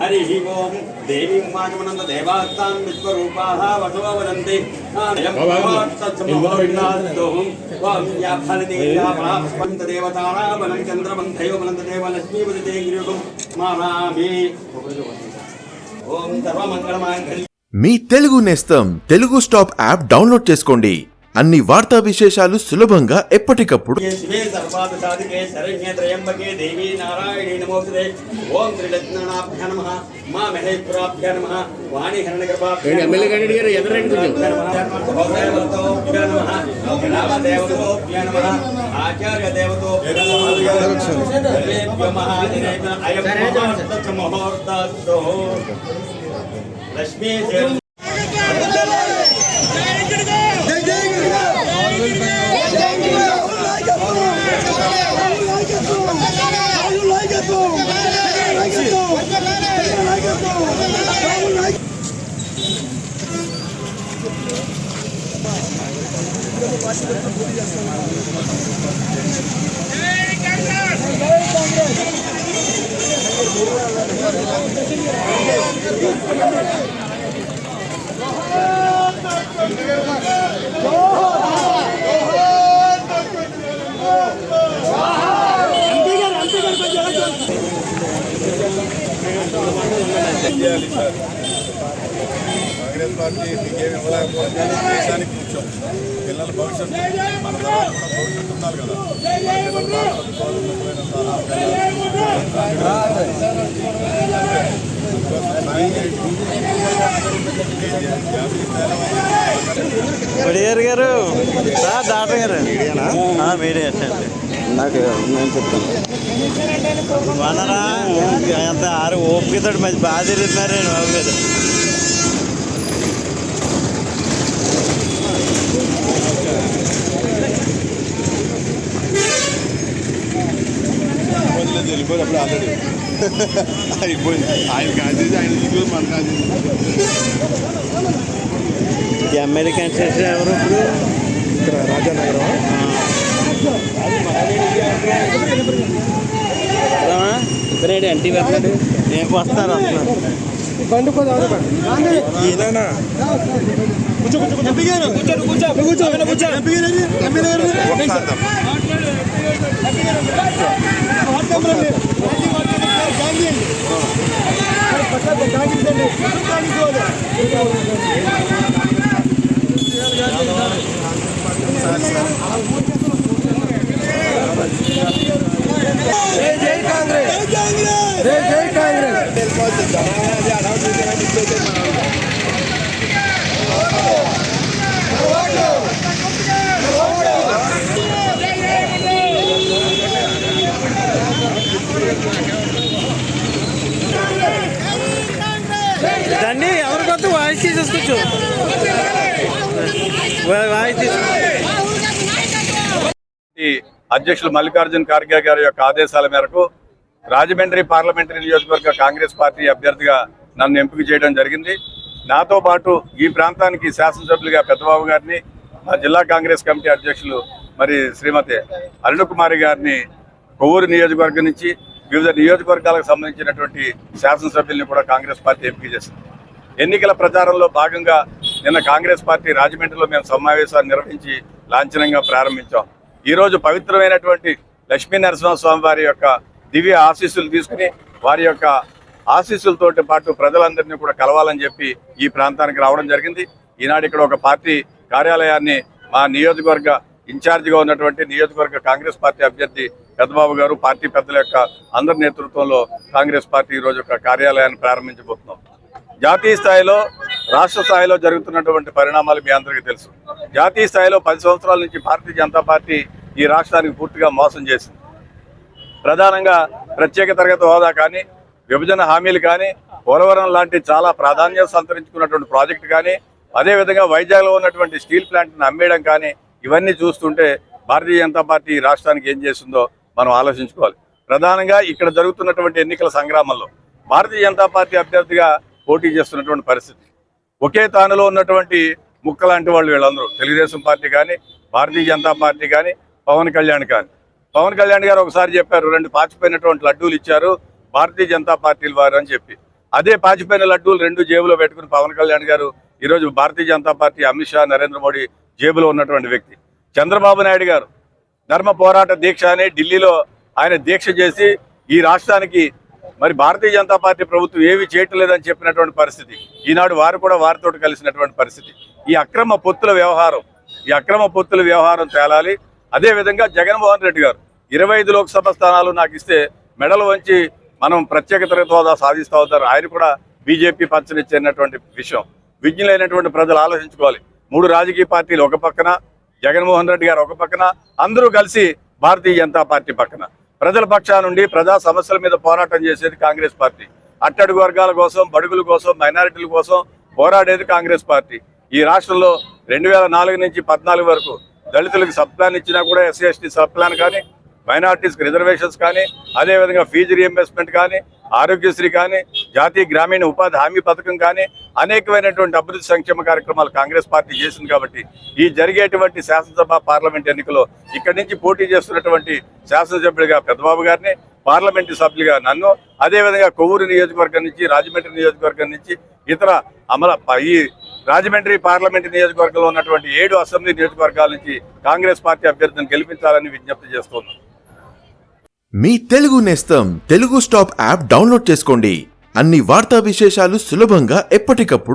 హరి ఓం దేవీం వాచమనంద దేవాస్తాం విశ్వరూపాः వసవ వదంతి దేవతారాబలం చంద్రబంధయో బలంత దేవ లక్ష్మీపతి గిరియుగం మారామి. ఓం సర్వమంగళమాంగళ్యం మీ తెలుగు నేస్తం తెలుగు స్టాప్ యాప్ డౌన్లోడ్ చేసుకోండి. అన్ని వార్తా విశేషాలు సులభంగా ఎప్పటికప్పుడు ये చేయాలి సార్ కాంగ్రెస్ పార్టీ మీకేమి ఇవ్వలేకపోతే దేశానికి ముఖ్యం. పిల్లల భవిష్యత్తు మన భవిష్యత్తు ఉండాలి కదా. మన కొడియారు గారు సార్ డాక్టర్ గారు ఆ, మీడియా అండి నాకు నేను చెప్తాను వనరా ఎంత ఆరు ఓపికతో మంచి బాగా తిరుగుతున్నారండి బాబు గారు. లేదు వెళ్ళిపోయి అప్పుడు ఆల్రెడీ. అయిపోయింది. ఆయన కాదు ఆయన ఇది మన కాదు ఎమ్మెల్యే క్యాండిడేట్ ఎవరు ఇప్పుడు? ఇక్కడ రాజానగరం. ఇద్దరేడు ఎన్టీ వస్తున్నాడు ఏం వస్తారు వస్తున్నారు బండి పోదాం ఈయన జై కాంగ్రెస్ జై కాంగ్రెస్ దండి ఎవరి కొత్త వాయిస్ తీసేసుకోవచ్చు వాయిస్ తీసుకో పార్టీ అధ్యక్షులు మల్లికార్జున ఖార్గే గారి యొక్క ఆదేశాల మేరకు రాజమండ్రి పార్లమెంటరీ నియోజకవర్గ కాంగ్రెస్ పార్టీ అభ్యర్థిగా నన్ను ఎంపిక చేయడం జరిగింది. నాతో పాటు ఈ ప్రాంతానికి శాసనసభ్యులుగా పెద్దబాబు గారిని మా జిల్లా కాంగ్రెస్ కమిటీ అధ్యక్షులు మరి శ్రీమతి అరుణకుమారి గారిని కొవ్వూరు నియోజకవర్గం నుంచి వివిధ నియోజకవర్గాలకు సంబంధించినటువంటి శాసనసభ్యుల్ని కూడా కాంగ్రెస్ పార్టీ ఎంపిక చేసింది. ఎన్నికల ప్రచారంలో భాగంగా నిన్న కాంగ్రెస్ పార్టీ రాజమండ్రిలో మేము సమావేశాన్ని నిర్వహించి లాంఛనంగా ప్రారంభించాం. ఈ రోజు పవిత్రమైనటువంటి లక్ష్మీ నరసింహస్వామి వారి యొక్క దివ్య ఆశీస్సులు తీసుకుని వారి యొక్క ఆశీస్సులతోటి పాటు ప్రజలందరినీ కూడా కలవాలని చెప్పి ఈ ప్రాంతానికి రావడం జరిగింది. ఈనాడు ఇక్కడ ఒక పార్టీ కార్యాలయాన్ని మా నియోజకవర్గ ఇన్ఛార్జిగా ఉన్నటువంటి నియోజకవర్గ కాంగ్రెస్ పార్టీ అభ్యర్థి పెద్దబాబు గారు పార్టీ పెద్దల యొక్క అందరి నేతృత్వంలో కాంగ్రెస్ పార్టీ ఈ రోజు ఒక కార్యాలయాన్ని ప్రారంభించబోతున్నాం. జాతీయ స్థాయిలో రాష్ట్ర స్థాయిలో జరుగుతున్నటువంటి పరిణామాలు మీ అందరికీ తెలుసు. జాతీయ స్థాయిలో పది సంవత్సరాల నుంచి భారతీయ జనతా పార్టీ ఈ రాష్ట్రానికి పూర్తిగా మోసం చేసింది. ప్రధానంగా ప్రత్యేక తరగతి హోదా కానీ విభజన హామీలు కానీ పోలవరం లాంటి చాలా ప్రాధాన్యత సంతరించుకున్నటువంటి ప్రాజెక్టు కానీ అదేవిధంగా వైజాగ్లో ఉన్నటువంటి స్టీల్ ప్లాంట్ని అమ్మేయడం కానీ ఇవన్నీ చూస్తుంటే భారతీయ జనతా పార్టీ ఈ రాష్ట్రానికి ఏం చేస్తుందో మనం ఆలోచించుకోవాలి. ప్రధానంగా ఇక్కడ జరుగుతున్నటువంటి ఎన్నికల సంగ్రామంలో భారతీయ జనతా పార్టీ అభ్యర్థిగా పోటీ చేస్తున్నటువంటి పరిస్థితి. ఒకే తానులో ఉన్నటువంటి ముక్క లాంటి వాళ్ళు వీళ్ళందరూ. తెలుగుదేశం పార్టీ కానీ భారతీయ జనతా పార్టీ కానీ పవన్ కళ్యాణ్ కానీ. పవన్ కళ్యాణ్ గారు ఒకసారి చెప్పారు రెండు పాచిపోయినటువంటి లడ్డూలు ఇచ్చారు భారతీయ జనతా పార్టీల వారు అని చెప్పి. అదే పాచిపోయిన లడ్డూలు రెండు జేబులో పెట్టుకుని పవన్ కళ్యాణ్ గారు ఈరోజు భారతీయ జనతా పార్టీ అమిత్ షా నరేంద్ర మోడీ జేబులో ఉన్నటువంటి వ్యక్తి. చంద్రబాబు నాయుడు గారు ధర్మ పోరాట దీక్ష అని ఢిల్లీలో ఆయన దీక్ష చేసి ఈ రాష్ట్రానికి మరి భారతీయ జనతా పార్టీ ప్రభుత్వం ఏవి చేయట్లేదని చెప్పినటువంటి పరిస్థితి. ఈనాడు వారు కూడా వారితో కలిసినటువంటి పరిస్థితి. ఈ అక్రమ పొత్తుల వ్యవహారం ఈ అక్రమ పొత్తుల వ్యవహారం తేలాలి. అదే విధంగా జగన్మోహన్ రెడ్డి గారు ఇరవై ఐదు లోక్సభ స్థానాలు నాకు ఇస్తే మెడలు వంచి మనం ప్రత్యేక తరగతి హోదా అవుతారు ఆయన కూడా బీజేపీ పంచనిచ్చేటువంటి విషయం. విజ్ఞులైనటువంటి ప్రజలు ఆలోచించుకోవాలి. మూడు రాజకీయ పార్టీలు ఒక పక్కన జగన్మోహన్ రెడ్డి గారు ఒక పక్కన అందరూ కలిసి భారతీయ జనతా పార్టీ పక్కన. ప్రజల పక్షా నుండి ప్రజా సమస్యల మీద పోరాటం చేసేది కాంగ్రెస్ పార్టీ. అట్టడుగు వర్గాల కోసం బడుగుల కోసం మైనారిటీల కోసం పోరాడేది కాంగ్రెస్ పార్టీ. ఈ రాష్ట్రంలో రెండు వేల నాలుగు నుంచి పద్నాలుగు వరకు దళితులకు సబ్ ప్లాన్ ఇచ్చినా కూడా ఎస్సీ ఎస్టీ సబ్ ప్లాన్ కానీ మైనార్టీస్కి రిజర్వేషన్స్ కానీ అదేవిధంగా ఫీజు రీఎంబర్స్మెంట్ కానీ ఆరోగ్యశ్రీ కానీ జాతీయ గ్రామీణ ఉపాధి హామీ పథకం కానీ అనేకమైనటువంటి అభివృద్ధి సంక్షేమ కార్యక్రమాలు కాంగ్రెస్ పార్టీ చేసింది కాబట్టి ఈ జరిగేటువంటి శాసనసభ పార్లమెంట్ ఎన్నికలో ఇక్కడి నుంచి పోటీ చేస్తున్నటువంటి శాసనసభ్యుడిగా పెద్దబాబు గారిని పార్లమెంటు సభ్యులుగా నన్ను అదేవిధంగా కొవ్వూరు నియోజకవర్గం నుంచి రాజమండ్రి నియోజకవర్గం నుంచి ఇతర అమల ఈ రాజమండ్రి పార్లమెంటు నియోజకవర్గంలో ఉన్నటువంటి ఏడు అసెంబ్లీ నియోజకవర్గాల నుంచి కాంగ్రెస్ పార్టీ అభ్యర్థిని గెలిపించాలని విజ్ఞప్తి చేస్తున్నాను. మీ తెలుగు నేస్తం తెలుగు స్టాప్ యాప్ డౌన్లోడ్ చేసుకోండి. అన్ని వార్తా విశేషాలు సులభంగా ఎప్పటికప్పుడు